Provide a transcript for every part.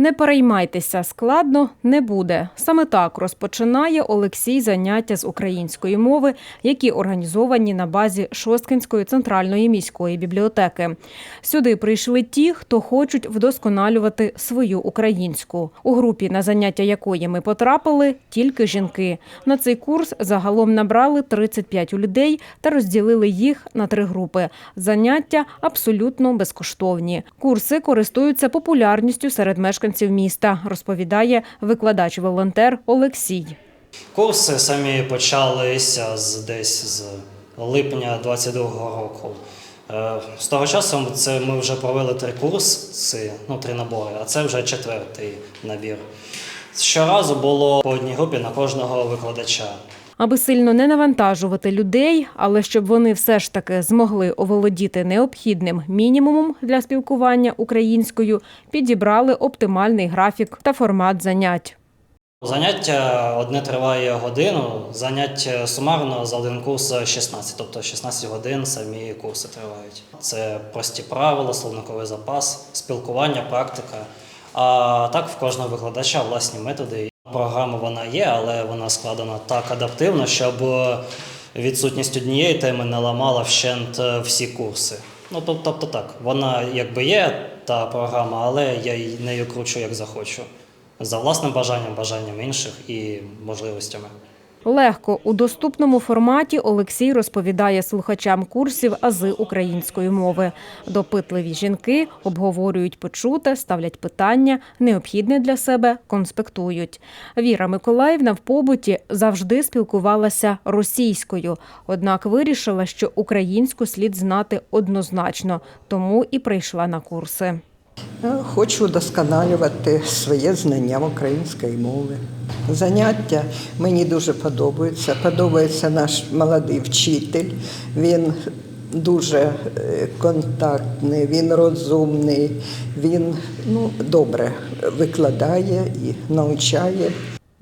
Не переймайтеся, складно не буде. Саме так розпочинає Олексій заняття з української мови, які організовані на базі Шосткинської центральної міської бібліотеки. Сюди прийшли ті, хто хочуть вдосконалювати свою українську. У групі, на заняття якої ми потрапили, тільки жінки. На цей курс загалом набрали 35 людей та розділили їх на три групи. Заняття абсолютно безкоштовні. Курси користуються популярністю серед мешканців міста, розповідає викладач-волонтер Олексій. Курси самі почалися з десь з липня 22-го року. Е, З того часу це ми вже провели три курси, ну три набори, а це вже четвертий набір. Щоразу було по одній групі на кожного викладача. Аби сильно не навантажувати людей, але щоб вони все ж таки змогли оволодіти необхідним мінімумом для спілкування українською, підібрали оптимальний графік та формат занять. Заняття одне триває годину, заняття сумарно за один курс 16, тобто 16 годин самі курси тривають. Це прості правила, словниковий запас, спілкування, практика. А так в кожного викладача власні методи. Програма вона є, але вона складена так адаптивно, щоб відсутність однієї теми не ламала вщент е, всі курси. Ну тобто так, вона якби є та програма, але я нею кручу як захочу. За власним бажанням, бажанням інших і можливостями. Легко у доступному форматі Олексій розповідає слухачам курсів ази української мови. Допитливі жінки обговорюють почуте, ставлять питання, необхідне для себе конспектують. Віра Миколаївна в побуті завжди спілкувалася російською, однак вирішила, що українську слід знати однозначно, тому і прийшла на курси. Хочу вдосконалювати своє знання української мови. Заняття мені дуже подобаються. Подобається наш молодий вчитель. Він дуже е, контактний, він розумний, він ну, добре викладає і навчає.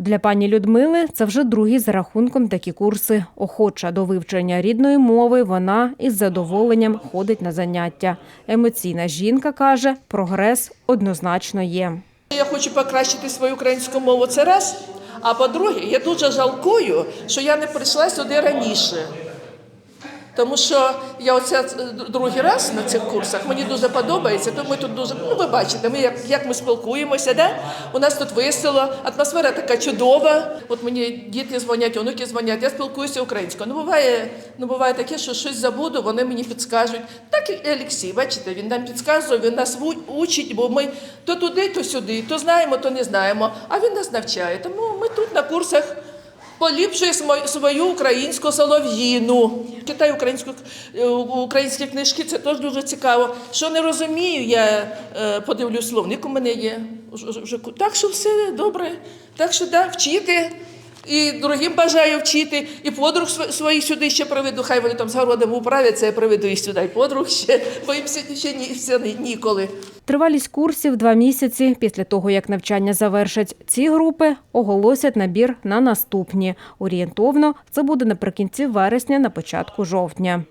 Для пані Людмили це вже другий за рахунком такі курси. Охоча до вивчення рідної мови, вона із задоволенням ходить на заняття. Емоційна жінка каже, прогрес однозначно є. Я хочу покращити свою українську мову. Це раз. А по-друге, я дуже жалкую, що я не прийшла сюди раніше. Тому що я оце е, другий раз на цих курсах, мені дуже подобається, то ми тут дуже, ну ви бачите, ми як, як ми спілкуємося, да? у нас тут весело, атмосфера така чудова. От мені діти дзвонять, онуки дзвонять, я спілкуюся українською. Ну буває, ну буває таке, що щось забуду, вони мені підскажуть. Так і Олексій, бачите, він нам підказує, він нас учить, бо ми то туди, то сюди, то знаємо, то не знаємо. А він нас навчає. Тому ми тут на курсах поліпшує свою українську солов'їну. Читаю українську, е, українські книжки, це теж дуже цікаво. Що не розумію, я е, подивлюсь, словник у мене є. Так що все добре. Так що да, вчити. І другим бажаю вчити, і подруг свої сюди ще приведу. Хай вони там з городом управляться, я приведу і сюди. І подруг ще, бо їм ще, ще ні, все ні- ніколи. Тривалість курсів два місяці. Після того, як навчання завершать ці групи, оголосять набір на наступні. Орієнтовно це буде наприкінці вересня, на початку жовтня.